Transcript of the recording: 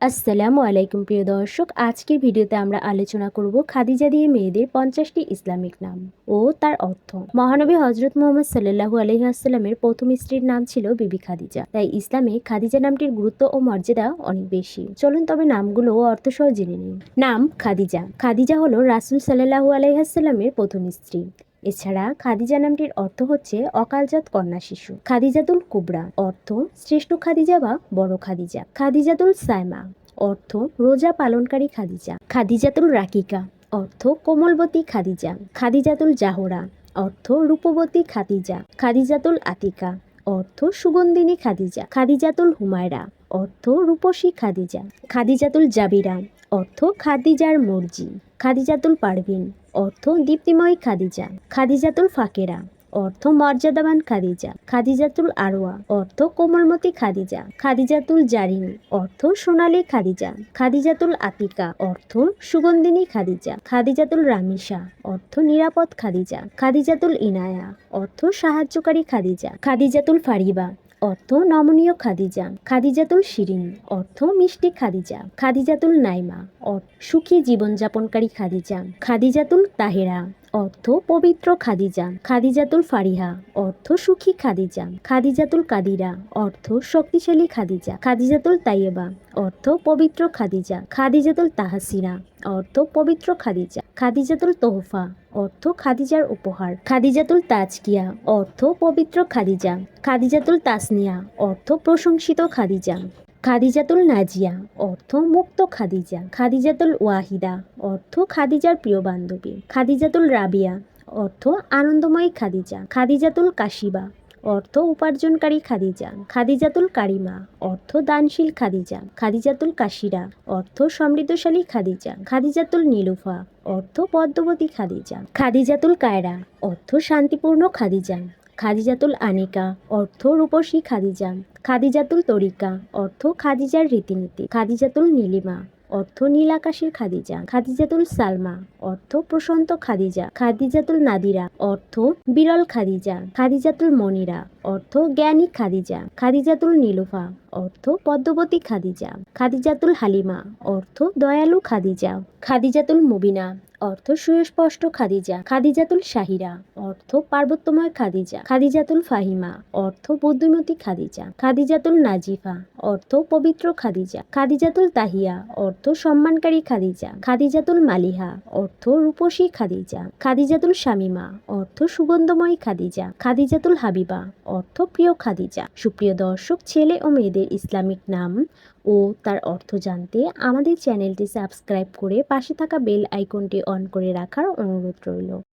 আসসালামু আলাইকুম, প্রিয় দর্শক। আজকের ভিডিওতে আমরা আলোচনা করব খাদিজা দিয়ে মেয়েদের পঞ্চাশটি ইসলামিক নাম ও তার অর্থ। মহানবী হজরত মোহাম্মদ সাল্লাহু আলহিহাস্লামের প্রথম স্ত্রীর নাম ছিল বিবি খাদিজা। তাই ইসলামে খাদিজা নামটির গুরুত্ব ও মর্যাদা অনেক বেশি। চলুন তবে নামগুলো ও অর্থসহ জেনে নিন নাম খাদিজা। খাদিজা হলো রাসুল সাল্লাহু আলহিহাস্লামের প্রথম স্ত্রী। এছাড়া খাদিজা নামটির অর্থ হচ্ছে অকালজাত কন্যা শিশু। খাদিজাতুল কুবরা অর্থ শ্রেষ্ঠ খাদিজা বা বড় খাদিজা। খাদিজাতুল সাইমা অর্থ রোজা পালনকারী খাদিজা। খাদিজাতুল রাকিকা অর্থ কোমলবতী খাদিজা। খাদিজাতুল জাহরা অর্থ রূপবতী খাদিজা। খাদিজাতুল আতিকা অর্থ সুগন্ধিনী খাদিজা। খাদিজাতুল হুমায়রা অর্থ রূপসী খাদিজা। খাদিজাতুল জাবিরা অর্থ খাদিজার মর্জি। খাদিজাতুল পারভিন। অর্থ দীপ্তিময়ী খাদিজা। খাদিজাতুল ফাকেরা। অর্থ মর্যাদাবান খাদিজা। খাদিজাতুল আরোয়া। অর্থ কোমলমতি খাদিজা। খাদিজাতুল জারিন। অর্থ সোনালী খাদিজা। খাদিজাতুল আতিকা। অর্থ সুগন্ধিনী খাদিজা। খাদিজাতুল রামিসা অর্থ নিরাপদ খাদিজা। খাদিজাতুল ইনায়া। অর্থ সাহায্যকারী খাদিজা। খাদিজাতুল ফারিবা। অর্থ নমনীয় খাদিজা। খাদিজাতুল শিরিন। অর্থ মিষ্টি খাদিজা। খাদিজাতুল নাইমা। অর্থ সুখী জীবনযাপনকারী খাদিজা। খাদিজাতুল তাহেরা। অর্থ পবিত্র খাদিজা। খাদিজাতুল ফারিহা। অর্থ সুখী খাদিজা। খাদিজাতুল কাদিরা। অর্থ শক্তিশালী খাদিজা। খাদিজাতুল তাইয়েবা অর্থ পবিত্র খাদিজা। খাদিজাতুল তাহাসিনা অর্থ পবিত্র খাদিজা। খাদিজাতুল তোহফা, অর্থ খাদিজার উপহার। খাদিজাতুল তাজকিয়া, অর্থ পবিত্র খাদিজা। খাদিজাতুল তাসনিয়া, অর্থ প্রশংসিত খাদিজা। খাদিজাতুল নাজিয়া, অর্থ মুক্ত খাদিজা। খাদিজাতুল ওয়াহিদা, অর্থ খাদিজার প্রিয় বান্ধবী। খাদিজাতুল রাবিয়া, অর্থ আনন্দময়ী খাদিজা। খাদিজাতুল কাশিবা অর্থ উপার্জনকারী খাদিজা, খাদিজাতুল কারিমা, অর্থ দানশীল খাদিজা, খাদিজাতুল কাশিরা, অর্থ সমৃদ্ধশালী খাদিজা, খাদিজাতুল নীলুফা, অর্থ পদ্মবতী খাদিজা, খাদিজাতুল কায়রা, অর্থ শান্তিপূর্ণ খাদিজা, খাদিজাতুল আনিকা, অর্থ রূপসী খাদিজা, খাদিজাতুল তরিকা, অর্থ খাদিজার রীতিনীতি, খাদিজাতুল নীলিমা অর্থ নীল আকাশের খাদিজা, খাদিজাতুল সালমা। অর্থ প্রশান্ত খাদিজা, খাদিজাতুল নাদিরা। অর্থ বিরল খাদিজা, খাদিজাতুল মনিরা। অর্থ জ্ঞানী খাদিজা খাদিজাতুল নীলুফা অর্থ পদ্মবতী খাদিজা খাদিজাতুল হালিমা অর্থ দয়ালু খাদিজা খাদিজাতুল মুবিনা অর্থ সুস্পষ্ট খাদিজা খাদিজাতুল শাহিরা অর্থ পার্বত্যময় খাদিজা খাদিজাতুল ফাহিমা অর্থ বুদ্ধিমতী খাদিজা খাদিজাতুল নাজিফা অর্থ পবিত্র খাদিজা খাদিজাতুল তাহিয়া অর্থ সম্মানকারী খাদিজা খাদিজাতুল মালিহা অর্থ রূপসী খাদিজা খাদিজাতুল শামিমা অর্থ সুগন্ধময়ী খাদিজা খাদিজাতুল হাবিবা অর্থ প্রিয় খাদিজা। সুপ্রিয় দর্শক, ছেলে ও মেয়েদের ইসলামিক নাম ও তার অর্থ জানতে আমাদের চ্যানেলটি সাবস্ক্রাইব করে পাশে থাকা বেল আইকনটি অন করে রাখার অনুরোধ রইল।